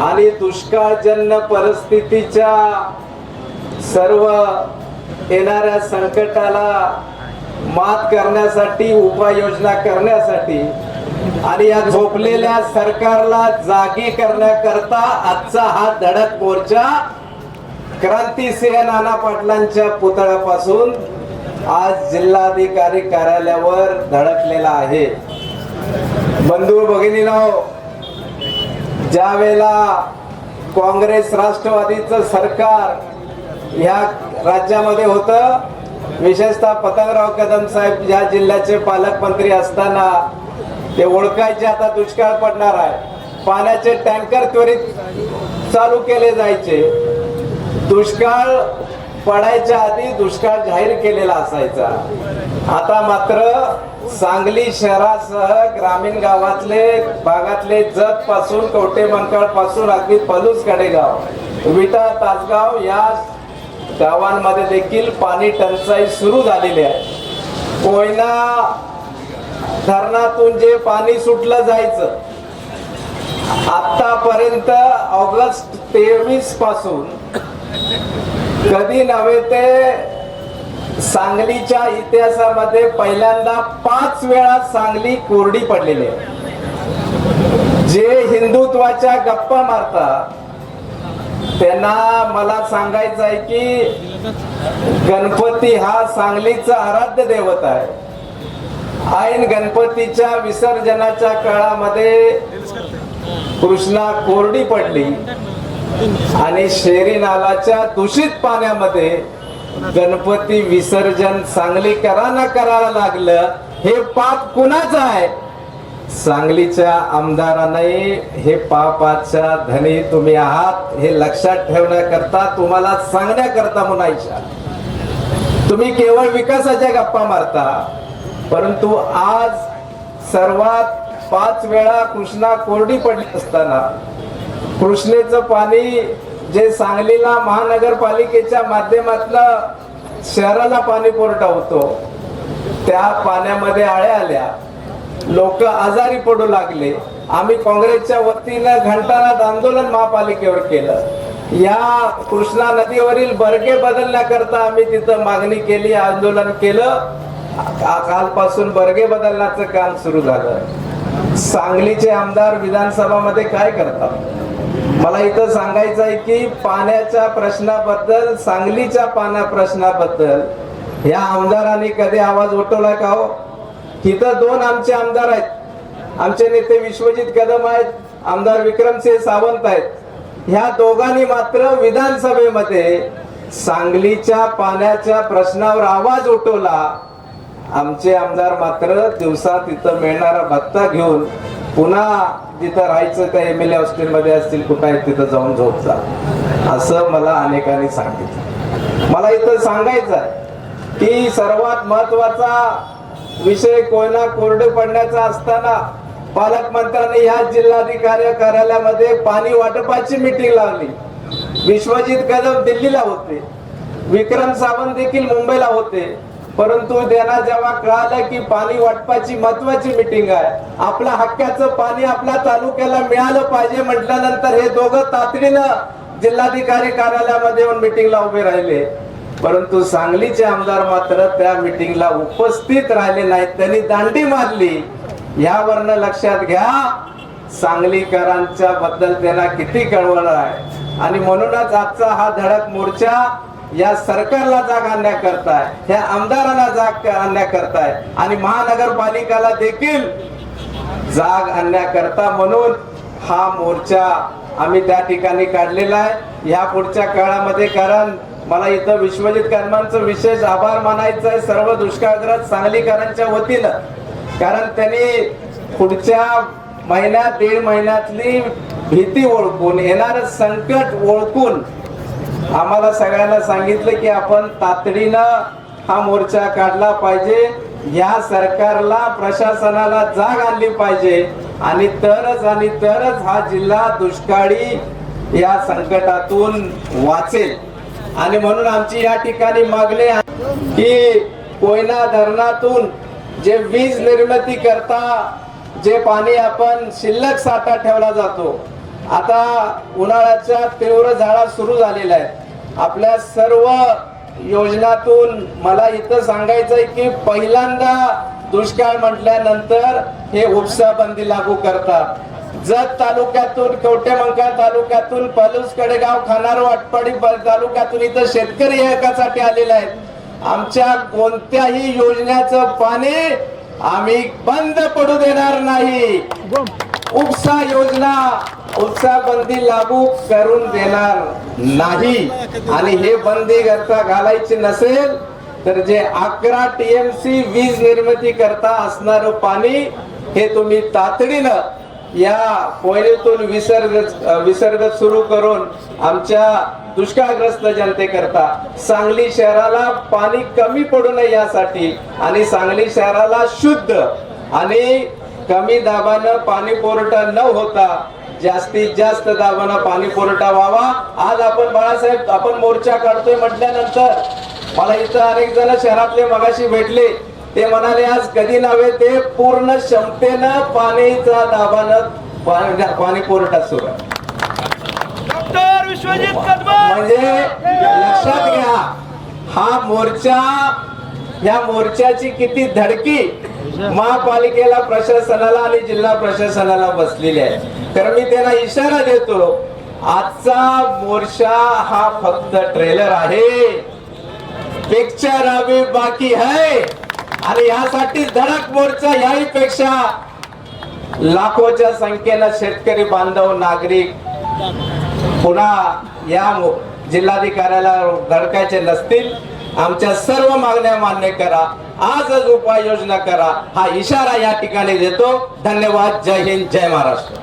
आणि दुष्काळजन्य परिस्थितीच्या सर्व येणाऱ्या संकटाला मात करण्यासाठी उपाययोजना करण्यासाठी आणि या झोपलेल्या सरकारला जागी करण्याकरता आजचा हा धडक मोर्चा क्रांतीसिंह नाना पाटलांच्या पुतळ्यापासून आज जिल्हाधिकारी कार्यालयावर धडकलेला आहे. बंधू भगिनीनो ज्या वेळेला काँग्रेस राष्ट्रवादीचं सरकार ह्या राज्यामध्ये होतं विशेषतः पतंगराव कदम साहेब या जिल्ह्याचे पालकमंत्री असताना ते ओळखायचे आता दुष्काळ पडणार आहे. पाण्याचे टँकर त्वरित चालू केले जायचे. दुष्काळ पडायच्या आधी दुष्काळ जाहीर केलेला असायचा. आता मात्र सांगली शहरासह ग्रामीण गावातले भागातले जत पासून कवटे मंकाळपासून अगदी पलूस कडेगाव विटा तासगाव या गावांमध्ये देखील पाणी टंचाई सुरू झालेली आहे. कोयना धरणातून जे पाणी सुटलं जायचं आतापर्यंत ऑगस्ट तेवीसपासून कधी नव्हे ते सांगलीच्या इतिहासामध्ये पहिल्यांदा पाच वेळा सांगली कोरडी पडलेली आहे. जे हिंदुत्वाच्या गप्पा मारतात त्यांना मला सांगायचं आहे की गणपती हा सांगलीचा आराध्य देवत आहे. ऐन गणपतीच्या विसर्जनाच्या काळामध्ये कृष्णा कोरडी पडली. आणि शेरी नालाच्या दूषित पाण्यामध्ये गणपती विसर्जन सांगली कराना करायला लागलं. हे पाप कुणाचं आहे? सांगलीच्या आमदारांनाही हे पापाच्या धनी तुम्ही आहात हे लक्षात ठेवण्याकरता तुम्हाला सांगण्याकरता म्हणायच्या. तुम्ही केवळ विकासाच्या गप्पा मारता परंतु आज सर्वात पाच वेळा कृष्णा कोरडी पडली असताना कृष्णेचं पाणी जे सांगलीला महानगरपालिकेच्या माध्यमातलं शहराला पाणी पुरवठा होतो त्या पाण्यामध्ये आळ्या आल्या. लोक आजारी पडू लागले. आम्ही काँग्रेसच्या वतीनं घंटानाद आंदोलन महापालिकेवर केलं. या कृष्णा नदीवरील बरगे बदलण्याकरता आम्ही तिथं मागणी केली आंदोलन केलं. कालपासून बर्गे बदलण्याचं काम सुरू झालं. सांगलीचे आमदार विधानसभामध्ये काय करतात? मला इथं सांगायचं आहे की पाण्याच्या प्रश्नाबद्दल सांगलीच्या पाण्या प्रश्नाबद्दल या आमदारांनी कधी आवाज उठवला का हो? तिथं दोन आमचे आमदार आहेत. आमचे नेते विश्वजित कदम आहेत आमदार विक्रमसिंह सावंत आहेत. ह्या दोघांनी मात्र विधानसभेमध्ये सांगलीच्या पाण्याच्या प्रश्नावर आवाज उठवला. आमचे आमदार मात्र दिवसा तिथं मिळणारा भत्ता घेऊन पुन्हा जिथं राहायचं त्या एम एल ए हॉस्टेलमध्ये असतील कुठं आहेत तिथं जाऊन झोप जा. असं मला अनेकांनी सांगितलं. मला इथं सांगायचं आहे की सर्वात महत्त्वाचा विषय कोयना कोरडे पडण्याचा असताना पालकमंत्र्यांनी ह्या जिल्हाधिकारी कार्यालयामध्ये पाणी वाटपाची मीटिंग लावली. विश्वजित कदम दिल्लीला होते. विक्रम सावंत देखील मुंबईला होते. परंतु त्यांना जेव्हा कळालं की पाणी वाटपाची महत्वाची मिटिंग आहे आपला हक्काचं पाणी आपल्या तालुक्याला मिळालं पाहिजे म्हटल्यानंतर हे दोघं तातडीनं जिल्हाधिकारी कार्यालयामध्ये येऊन मिटिंगला उभे राहिले. परंतु सांगलीचे आमदार मात्र त्या मिटिंगला उपस्थित राहिले नाहीत. त्यांनी दांडी मारली. यावरनं लक्षात घ्या सांगलीकरांच्या बद्दल त्यांना किती कळवळ आहे. आणि म्हणूनच आजचा हा धडक मोर्चा या सरकारला जाग आणण्याकरताय ह्या आमदारांना जाग आणण्याकरताय आणि महानगरपालिकाला देखील जाग आणण्याकरता म्हणून हा मोर्चा आम्ही त्या ठिकाणी काढलेला आहे. या पुढच्या काळामध्ये कारण मला इथं विश्वजित कर्मांचं विशेष आभार मानायचं आहे. सर्व दुष्काळग्रस्त सांगलीकरांच्या वतीनं. कारण त्यांनी पुढच्या महिन्यात दीड महिन्यातली भीती ओळखून येणारं संकट ओळखून आम्हाला सगळ्यांना सांगितलं की आपण तातडीनं हा मोर्चा काढला पाहिजे. या सरकारला प्रशासनाला जाग आणली पाहिजे. आणि तरच आणि तरच हा जिल्हा दुष्काळी या संकटातून वाचेल. आणि म्हणून आमची या ठिकाणी मागणी की कोयना धरणातून जे वीज निर्मिती करता जे पाणी आपण शिल्लक साठा ठेवला जातो. आता उन्हाळ्याच्या तीव्र झाडा सुरू झालेल्या आहेत. आपल्या सर्व योजनातून मला इथं सांगायचंय की पहिल्यांदा दुष्काळ म्हटल्यानंतर हे उपसा बंदी लागू करतात. जत तालुक्यातून कवटेमंका तालुक्यातून पलूस कडेगाव खानार वाटपाडी तालुक्यातून इथं शेतकरी एकासाठी आलेले आहेत. आमच्या कोणत्याही योजनेचं पाणी आम्ही बंद पडू देणार नाही. उपसा योजना उपसा बंदी लागू करून देणार नाही. आणि हे बंदी करता घालायची नसेल तर जे अकरा टीएमसी वीज निर्मिती करता असणार पाणी हे तुम्ही तातडीनं या कोयनेतून विसर्ग विसर्ग सुरू करून आमच्या दुष्काळग्रस्त जनतेकरता सांगली शहराला पाणी कमी पडू नये यासाठी आणि सांगली शहराला शुद्ध आणि कमी दाबानं पाणी पुरवठा न होता जास्तीत जास्त दाबानं पाणी पुरवठा व्हावा. आज आपण बाळासाहेब आपण मोर्चा काढतोय म्हटल्यानंतर मला इथं अनेक जण शहरातले मगाशी भेटले. ते म्हणाले आज कधी नव्हे ते पूर्ण क्षमतेनं पाणीचा दाबानं पाणी पुरवठा सुरू आहे. डॉक्टर विश्वजित कदम म्हणजे लक्षात घ्या हा मोर्चा या मोर्चाची किती धडकी महापालिकेला प्रशासनाला आणि जिल्हा प्रशासनाला बसलेली आहे. तर मी त्यांना इशारा देतो आजचा मोर्चा हा फक्त ट्रेलर आहे. पिक्चर अभी बाकी है आणि यासाठी धडक मोर्चा याही पेक्षा लाखोच्या संख्येनं शेतकरी बांधव नागरिक पुन्हा या जिल्हाधिकाऱ्याला धडकायचे नसतील. आमच्या सर्व मागण्या मान्य करा. आजच उपाययोजना करा. हा इशारा या ठिकाणी देतो. धन्यवाद. जय हिंद. जय महाराष्ट्र.